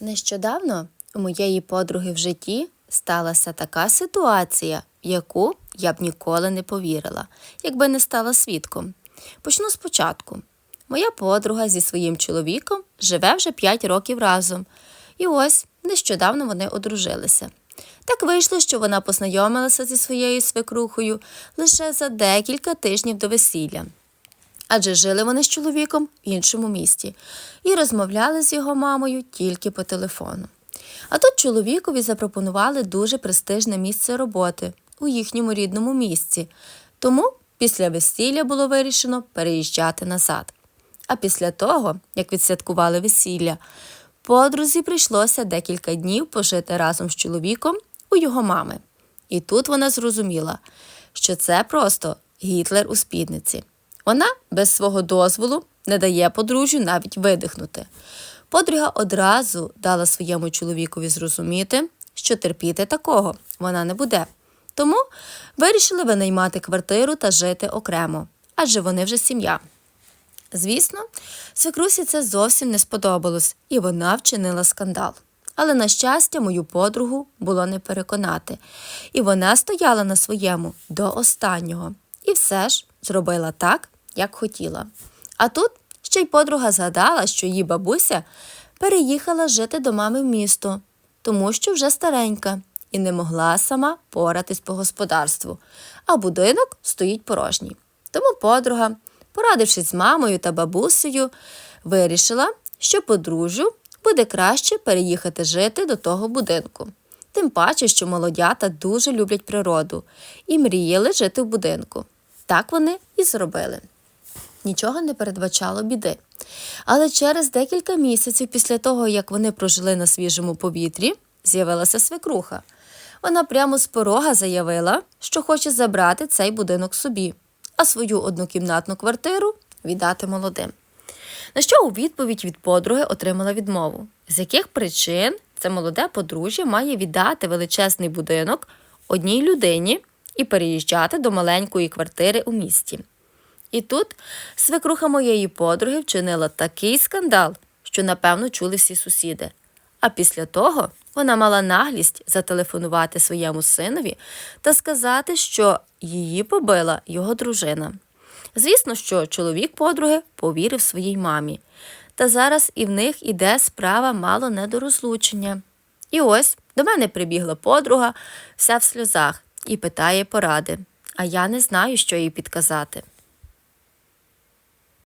Нещодавно у моєї подруги в житті сталася така ситуація, яку я б ніколи не повірила, якби не стала свідком. Почну спочатку. Моя подруга зі своїм чоловіком живе вже 5 років разом. І ось нещодавно вони одружилися. Так вийшло, що вона познайомилася зі своєю свекрухою лише за декілька тижнів до весілля адже жили вони з чоловіком в іншому місті і розмовляли з його мамою тільки по телефону. А тут чоловікові запропонували дуже престижне місце роботи у їхньому рідному місці, тому після весілля було вирішено переїжджати назад. А після того, як відсвяткували весілля, подрузі прийшлося декілька днів пожити разом з чоловіком у його мами. І тут вона зрозуміла, що це просто Гітлер у спідниці. Вона без свого дозволу не дає подружжю навіть видихнути. Подруга одразу дала своєму чоловікові зрозуміти, що терпіти такого вона не буде. Тому вирішили винаймати квартиру та жити окремо, адже вони вже сім'я. Звісно, свекрусі це зовсім не сподобалось, і вона вчинила скандал. Але, на щастя, мою подругу було не переконати, і вона стояла на своєму до останнього. І все ж зробила так, як хотіла. А тут ще й подруга згадала, що її бабуся переїхала жити до мами в місто, тому що вже старенька і не могла сама поратись по господарству, а будинок стоїть порожній. Тому подруга, порадившись з мамою та бабусею, вирішила, що подружжю буде краще переїхати жити до того будинку. Тим паче, що молодята дуже люблять природу і мріяли жити в будинку. Так вони і зробили. Нічого не передбачало біди. Але через декілька місяців після того, як вони прожили на свіжому повітрі, з'явилася свекруха. Вона прямо з порога заявила, що хоче забрати цей будинок собі, а свою однокімнатну квартиру віддати молодим. На що у відповідь від подруги отримала відмову, з яких причин це молоде подружжя має віддати величезний будинок одній людині і переїжджати до маленької квартири у місті. І тут свекруха моєї подруги вчинила такий скандал, що, напевно, чули всі сусіди. А після того вона мала наглість зателефонувати своєму синові та сказати, що її побила його дружина. Звісно, що чоловік подруги повірив своїй мамі. Та зараз і в них іде справа мало не до розлучення. І ось до мене прибігла подруга, вся в сльозах, і питає поради. А я не знаю, що їй підказати.